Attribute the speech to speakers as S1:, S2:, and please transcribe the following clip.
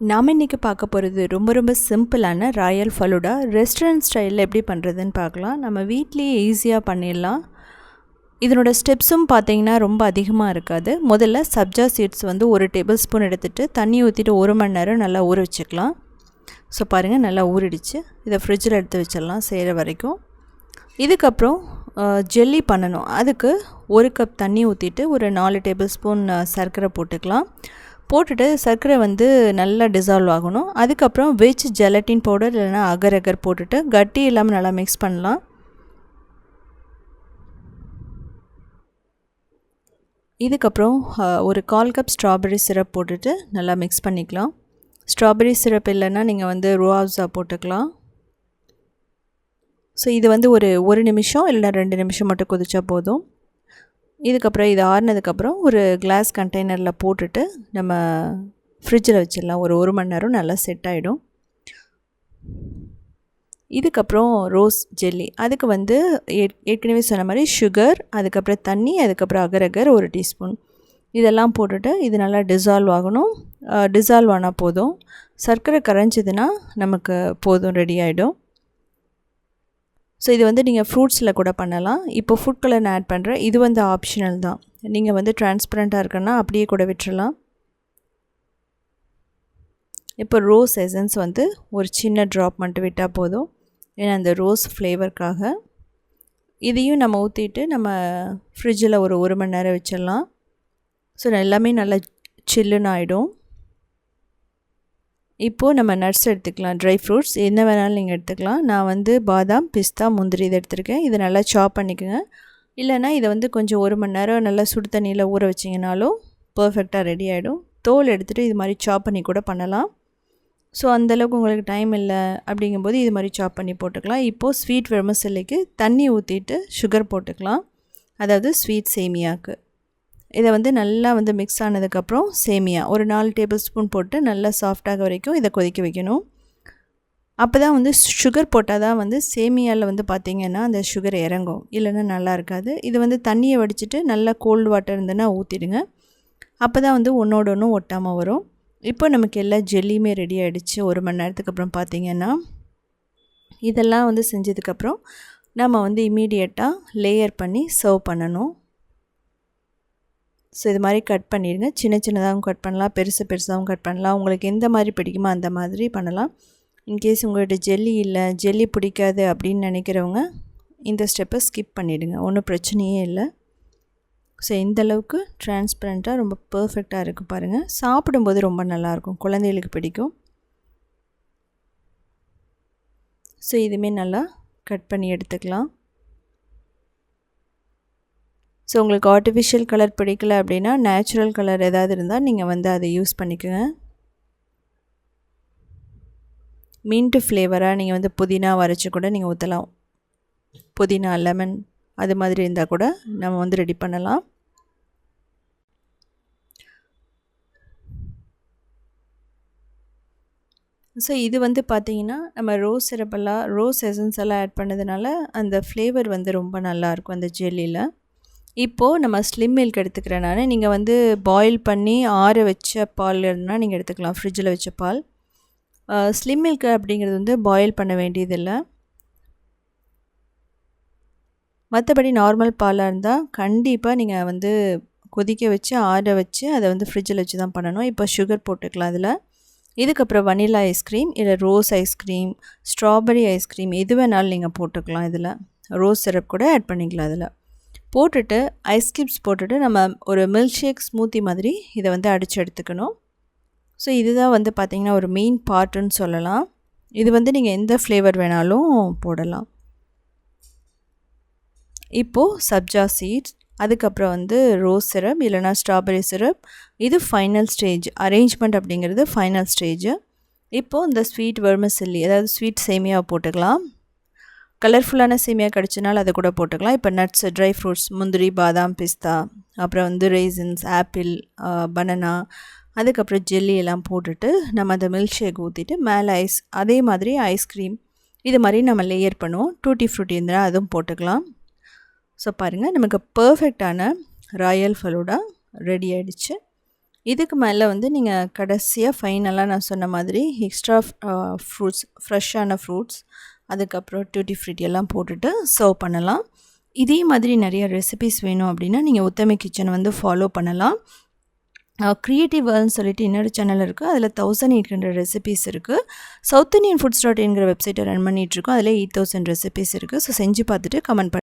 S1: நாம் இன்றைக்கி பார்க்க போகிறது ரொம்ப ரொம்ப சிம்பிளான ராயல் ஃபலூடா. ரெஸ்டாரண்ட் ஸ்டைலில் எப்படி பண்ணுறதுன்னு பார்க்கலாம். நம்ம வீட்லேயே ஈஸியாக பண்ணிடலாம். இதனோட ஸ்டெப்ஸும் பார்த்தீங்கன்னா ரொம்ப அதிகமாக இருக்காது. முதல்ல சப்ஜா சீட்ஸ் வந்து ஒரு டேபிள் ஸ்பூன் எடுத்துகிட்டு தண்ணி ஊற்றிட்டு ஒரு மணி நேரம் நல்லா ஊற வச்சுக்கலாம். ஸோ பாருங்கள் நல்லா ஊறிடுச்சு. இதை ஃப்ரிட்ஜில் எடுத்து வச்சிடலாம் செய்கிற வரைக்கும். இதுக்கப்புறம் ஜெல்லி பண்ணணும். அதுக்கு ஒரு கப் தண்ணி ஊற்றிட்டு ஒரு நாலு டேபிள் ஸ்பூன் சர்க்கரை போட்டுக்கலாம். போட்டுட்டு சர்க்கரை வந்து நல்லா டிசால்வ் ஆகணும். அதுக்கப்புறம் வெஜ் ஜெலட்டின் பவுடர் இல்லைனா அகர் அகர் போட்டுட்டு கட்டி இல்லாமல் நல்லா மிக்ஸ் பண்ணலாம். இதுக்கப்புறம் ஒரு கால் கப் ஸ்ட்ராபெரி சிரப் போட்டுட்டு நல்லா மிக்ஸ் பண்ணிக்கலாம். ஸ்ட்ராபெரி சிரப் இல்லைன்னா நீங்கள் வந்து ருவாப்ஸா போட்டுக்கலாம். ஸோ இது வந்து ஒரு ஒரு நிமிஷம் இல்லை ரெண்டு நிமிஷம் மட்டும் கொதிச்சா போதும். இதுக்கப்புறம் இது ஆறுனதுக்கப்புறம் ஒரு கிளாஸ் கண்டெய்னரில் போட்டுட்டு நம்ம ஃப்ரிட்ஜில் வச்சிடலாம். ஒரு ஒரு மணி நேரம் நல்லா செட் ஆகிடும் இதுக்கப்புறம் ரோஸ் ஜெல்லி அதுக்கு வந்து ஏற்கனவே சொன்ன மாதிரி சுகர் அதுக்கப்புறம் தண்ணி அதுக்கப்புறம் அகரகர் ஒரு டீஸ்பூன் இதெல்லாம் போட்டுட்டு இது நல்லா டிசால்வ் ஆகணும். டிசால்வ் ஆனால் போதும். சர்க்கரை கரைஞ்சதுன்னா நமக்கு போதும் ரெடி ஆகிடும் ஸோ இது வந்து நீங்கள் ஃப்ரூட்ஸில் கூட பண்ணலாம். இப்போ ஃபுட் கலர் நான் ஆட் பண்ணுறேன் இது வந்து ஆப்ஷனல் தான். நீங்கள் வந்து டிரான்ஸ்பரண்ட்டாக இருக்குன்னா அப்படியே கூட விட்டுறலாம். இப்போ ரோஸ் எசன்ஸ் வந்து ஒரு சின்ன ட்ராப் மட்டும் விட்டால் போதும். ஏன்னா அந்த ரோஸ் ஃப்ளேவருக்காக இதையும் நம்ம ஊற்றிட்டு நம்ம ஃப்ரிட்ஜில் ஒரு ஒரு மணி நேரம் வச்சிடலாம். ஸோ எல்லாமே நல்லா சில்லுன்னு ஆகிடும் இப்போது நம்ம நட்ஸ் எடுத்துக்கலாம் ட்ரை ஃப்ரூட்ஸ் என்ன வேணாலும் நீங்கள் எடுத்துக்கலாம். நான் வந்து பாதாம் பிஸ்தா முந்திரி இதை எடுத்துருக்கேன். இதை நல்லா சாப் பண்ணிக்கோங்க. இல்லைனா இதை வந்து கொஞ்சம் ஒரு மணி நேரம் நல்லா சுடு தண்ணியில் ஊற வச்சிங்கனாலும் பர்ஃபெக்டாக ரெடி ஆகிடும் தோல் எடுத்துகிட்டு இது மாதிரி சாப் பண்ணி கூட பண்ணலாம். ஸோ அந்தளவுக்கு உங்களுக்கு டைம் இல்லை அப்படிங்கும்போது இது மாதிரி சாப் பண்ணி போட்டுக்கலாம். இப்போது ஸ்வீட் வெர்மசில்லைக்கு தண்ணி ஊற்றிட்டு சுகர் போட்டுக்கலாம். அதாவது ஸ்வீட் சேமியாவுக்கு இதை வந்து நல்லா வந்து மிக்ஸ் ஆனதுக்கப்புறம் சேமியா. ஒரு நாலு டேபிள் ஸ்பூன் போட்டு நல்லா சாஃப்டாக வரைக்கும் இதை கொதிக்க வைக்கணும். அப்போ தான் வந்து சுகர் போட்டால் தான் வந்து சேமியாவில் வந்து பார்த்திங்கன்னா அந்த சுகர் இறங்கும். இல்லைன்னா நல்லா இருக்காது. இது வந்து தண்ணியை வடிச்சிட்டு நல்லா கோல்டு வாட்டர் இருந்ததுன்னா ஊற்றிடுங்க அப்போ தான் வந்து ஒன்றோட ஒன்றும் ஒட்டாமல் வரும். இப்போ நமக்கு எல்லா ஜெல்லியுமே ரெடி ஆகிடுச்சு ஒரு மணி நேரத்துக்கு அப்புறம் பார்த்திங்கன்னா இதெல்லாம் வந்து செஞ்சதுக்கப்புறம் நம்ம வந்து இமீடியட்டாக லேயர் பண்ணி சர்வ் பண்ணணும். ஸோ இது மாதிரி கட் பண்ணிடுங்க சின்ன சின்னதாகவும் கட் பண்ணலாம். பெருசு பெருசாகவும் கட் பண்ணலாம். உங்களுக்கு எந்த மாதிரி பிடிக்குமோ அந்த மாதிரி பண்ணலாம். இன்கேஸ் உங்கள்கிட்ட ஜெல்லி இல்லை ஜெல்லி பிடிக்காது அப்படின்னு நினைக்கிறவங்க இந்த ஸ்டெப்பை ஸ்கிப் பண்ணிவிடுங்க ஒன்றும் பிரச்சனையே இல்லை. ஸோ இந்தளவுக்கு டிரான்ஸ்பரண்ட்டாக ரொம்ப பர்ஃபெக்டாக இருக்குது பாருங்கள் சாப்பிடும்போது ரொம்ப நல்லாயிருக்கும். குழந்தைகளுக்கு பிடிக்கும். ஸோ இதுவுமே நல்லா கட் பண்ணி எடுத்துக்கலாம். ஸோ உங்களுக்கு ஆர்டிஃபிஷியல் கலர் பிடிக்கல அப்படின்னா நேச்சுரல் கலர் ஏதாவது இருந்தால் நீங்கள் வந்து அதை யூஸ் பண்ணிக்கோங்க. மின்ட்டு ஃப்ளேவராக நீங்கள் வந்து புதினா வரைச்சி கூட நீங்கள் ஊற்றலாம் புதினா லெமன் அது மாதிரி இருந்தால் கூட நம்ம வந்து ரெடி பண்ணலாம். ஸோ இது வந்து பார்த்திங்கன்னா நம்ம ரோஸ் சிரப்பெல்லாம் ரோஸ் எசன்ஸ் எல்லாம் ஆட் பண்ணதுனால அந்த ஃப்ளேவர் வந்து ரொம்ப நல்லாயிருக்கும் அந்த ஜெல்லியில் இப்போது நம்ம ஸ்லிம் மில்க் எடுத்துக்கிறேன் நான். நீங்கள் வந்து பாயில் பண்ணி ஆற வச்ச பால் இருந்தால் நீங்கள் எடுத்துக்கலாம். ஃப்ரிட்ஜில் வச்ச பால். ஸ்லிம் மில்க் அப்படிங்கிறது வந்து பாயில் பண்ண வேண்டியதில்லை. மற்றபடி நார்மல் பாலாக இருந்தால் கண்டிப்பாக நீங்கள் வந்து கொதிக்க வச்சு ஆற வச்சு அதை வந்து ஃப்ரிட்ஜில் வச்சு தான் பண்ணணும். இப்போ சுகர் போட்டுக்கலாம் அதில். இதுக்கப்புறம் வனிலா ஐஸ்கிரீம் இல்லை rose ice cream strawberry ice cream எது வேணாலும் நீங்கள் போட்டுக்கலாம் இதில். ரோஸ் சிரப் கூட ஆட் பண்ணிக்கலாம் அதில். போட்டுட்டு ஐஸ் கியூப்ஸ் போட்டுட்டு நம்ம ஒரு மில்க் ஷேக் ஸ்மூத்தி மாதிரி இதை வந்து அடித்து எடுத்துக்கணும். ஸோ இதுதான் வந்து பார்த்திங்கன்னா ஒரு மெயின் பார்ட்டுன்னு சொல்லலாம். இது வந்து நீங்கள் எந்த ஃப்ளேவர் வேணாலும் போடலாம். இப்போது சப்ஜா சீட்ஸ் அதுக்கப்புறம் வந்து ரோஸ் சிரப் இல்லைனா ஸ்ட்ராபெரி சிரப் இது ஃபைனல் ஸ்டேஜ் அரேஞ்ச்மெண்ட் அப்படிங்கிறது ஃபைனல் ஸ்டேஜ் இப்போது இந்த ஸ்வீட் வெர்மசில்லி அதாவது ஸ்வீட் சேமியாவை போட்டுக்கலாம். கலர்ஃபுல்லான சேமியா கிடச்சினாலும் அதை கூட போட்டுக்கலாம். இப்போ நட்ஸ் ட்ரை ஃப்ரூட்ஸ் முந்திரி பாதாம் பிஸ்தா அப்புறம் வந்து ரைசன்ஸ் ஆப்பிள் பனானா அதுக்கப்புறம் ஜெல்லி எல்லாம் போட்டுட்டு நம்ம அந்த மில்க் ஷேக் ஊற்றிட்டு மேலே ஐஸ் அதே மாதிரி ஐஸ்கிரீம் இது மாதிரி நம்ம லேயர் பண்ணுவோம். டூட்டி ஃப்ரூட்டி இருந்தால் அதுவும் போட்டுக்கலாம். ஸோ பாருங்கள் நமக்கு பர்ஃபெக்டான ராயல் ஃபலூடா ரெடி ஆகிடுச்சு இதுக்கு மேலே வந்து நீங்கள் கடைசியாக ஃபைனலாக நான் சொன்ன மாதிரி எக்ஸ்ட்ரா ஃப்ரூட்ஸ் ஃப்ரெஷ்ஷான ஃப்ரூட்ஸ் அதுக்கப்புறம் டூட்டி ஃப்ரூட்டி எல்லாம் போட்டுட்டு சர்வ் பண்ணலாம். இதே மாதிரி நிறைய ரெசிபிஸ் வேணும் அப்படின்னா நீங்கள் உத்தமி கிச்சன் வந்து ஃபாலோ பண்ணலாம். க்ரியேட்டிவ் வேர்ல்னு சொல்லிட்டு இன்னொரு சேனல் இருக்குது அதில் தௌசண்ட் எயிட் ஹண்ட்ரட் ரெசிபீஸ் இருக்குது சவுத் இந்தியன் ஃபுட்ஸ் டாட் இன்கிற வெப்சைட்டை ரன் பண்ணிகிட்ருக்கோம் அதில் எயிட் தௌசண்ட் ரெசிபீஸ் இருக்குது ஸோ செஞ்சு பார்த்துட்டு கமெண்ட் பண்ணி